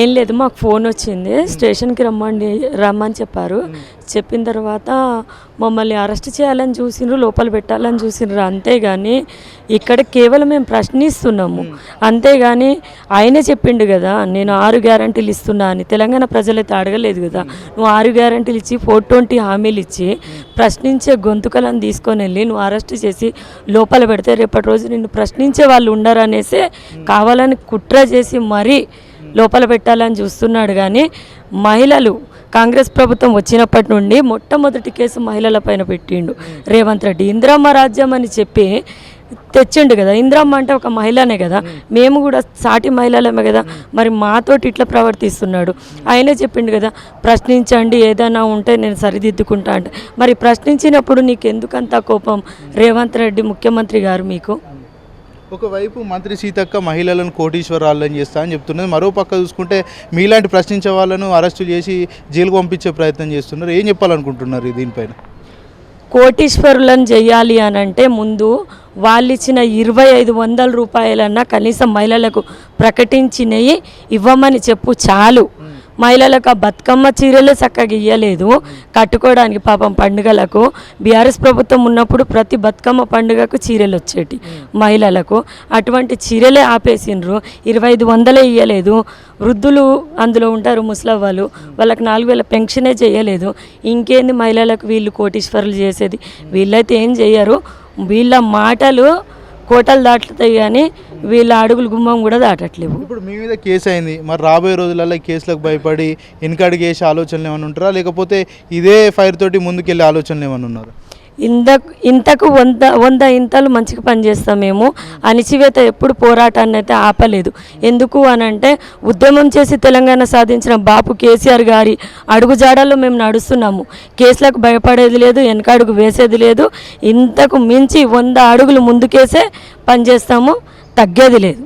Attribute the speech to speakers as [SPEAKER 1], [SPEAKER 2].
[SPEAKER 1] ఏం లేదు మాకు ఫోన్ వచ్చింది. స్టేషన్కి రమ్మండి రమ్మని చెప్పారు. చెప్పిన తర్వాత మమ్మల్ని అరెస్ట్ చేయాలని చూసిండ్రు లోపల పెట్టాలని చూసిండ్రు. అంతేగాని ఇక్కడ కేవలం మేము ప్రశ్నిస్తున్నాము. అంతేగాని ఆయనే చెప్పిండు కదా నేను ఆరు గ్యారంటీలు ఇస్తున్నా అని. తెలంగాణ ప్రజలైతే అడగలేదు కదా నువ్వు ఆరు గ్యారంటీలు ఇచ్చి ఫోర్ ట్వంటీ హామీలు ఇచ్చి ప్రశ్నించే గొంతుకలను తీసుకొని వెళ్ళి నువ్వు అరెస్ట్ చేసి లోపల పెడితే రేపటి రోజు నిన్ను ప్రశ్నించే వాళ్ళు ఉండరు అనేసి కావాలని కుట్ర చేసి మరీ లోపల పెట్టాలని చూస్తున్నాడు కానీ మహిళలు కాంగ్రెస్ ప్రభుత్వం వచ్చినప్పటి నుండి మొట్టమొదటి కేసు మహిళల పైన పెట్టిండు. రేవంత్ రెడ్డి. ఇందిరమ్మ రాజ్యం అని చెప్పి తెచ్చిండు కదా. ఇందిరమ్మ అంటే ఒక మహిళనే కదా. మేము కూడా సాటి మహిళలమే కదా. మరి మాతోటి ఇట్లా ప్రవర్తిస్తున్నాడు. ఆయనే చెప్పిండు కదా ప్రశ్నించండి ఏదైనా ఉంటే నేను సరిదిద్దుకుంటా అంటే. మరి ప్రశ్నించినప్పుడు నీకు ఎందుకంత కోపం? రేవంత్ రెడ్డి ముఖ్యమంత్రి గారు మీకు?
[SPEAKER 2] ఒకవైపు మంత్రి సీతక్క మహిళలను కోటీశ్వరాలని చేస్తా అని చెప్తున్నది. మరో పక్క చూసుకుంటే మీలాంటి ప్రశ్నించే వాళ్ళను అరెస్టు చేసి జైలుకు పంపించే ప్రయత్నం చేస్తున్నారు. ఏం చెప్పాలనుకుంటున్నారు దీనిపైన?
[SPEAKER 1] కోటీశ్వరులను చేయాలి అని అంటే ముందు వాళ్ళు ఇచ్చిన ఇరవై ఐదు వందల రూపాయలన్నా కనీసం మహిళలకు ప్రకటించినవి ఇవ్వమని చెప్పు చాలు. మహిళలకు ఆ బతుకమ్మ చీరలు చక్కగా ఇయ్యలేదు. కట్టుకోవడానికి పాపం పండుగలకు బీఆర్ఎస్ ప్రభుత్వం ఉన్నప్పుడు ప్రతి బతుకమ్మ పండుగకు చీరలు వచ్చేటి మహిళలకు. అటువంటి చీరలే ఆపేసిండ్రు. ఇరవై ఐదు వందలే ఇయ్యలేదు. వృద్ధులు అందులో ఉంటారు ముసలవ్వలు. వాళ్ళకి నాలుగు వేల పెన్షనే చేయలేదు. ఇంకేంది మహిళలకు వీళ్ళు కోటీశ్వరులు చేసేది? వీళ్ళైతే ఏం చేయరు వీళ్ళ మాటలు కోటలు దాటుతాయి కానీ వీళ్ళ అడుగులు గుమ్మం కూడా దాటట్లేవు.
[SPEAKER 2] ఇప్పుడు మీ మీద కేసు అయింది. మరి రాబోయే రోజులలో కేసులకు భయపడి వెనకడికి వేసే ఆలోచనలు ఏమైనా ఉంటారా? లేకపోతే ఇదే ఫైర్ తోటి ముందుకెళ్ళే ఆలోచనలు ఏమైనా ఉన్నారా?
[SPEAKER 1] ఇంత ఇంతకు వంద వంద ఇంతలు మంచిగా పనిచేస్తాం మేము. అణిచివేత ఎప్పుడు పోరాటాన్ని అయితే ఆపలేదు. ఎందుకు అని అంటే ఉద్యమం చేసి తెలంగాణ సాధించిన బాపు కేసీఆర్ గారి అడుగుజాడల్లో మేము నడుస్తున్నాము. కేసులకు భయపడేది లేదు వెనక అడుగు వేసేది లేదు. ఇంతకు మించి వంద అడుగులు ముందుకేసే పనిచేస్తాము. తగ్గేది లేదు.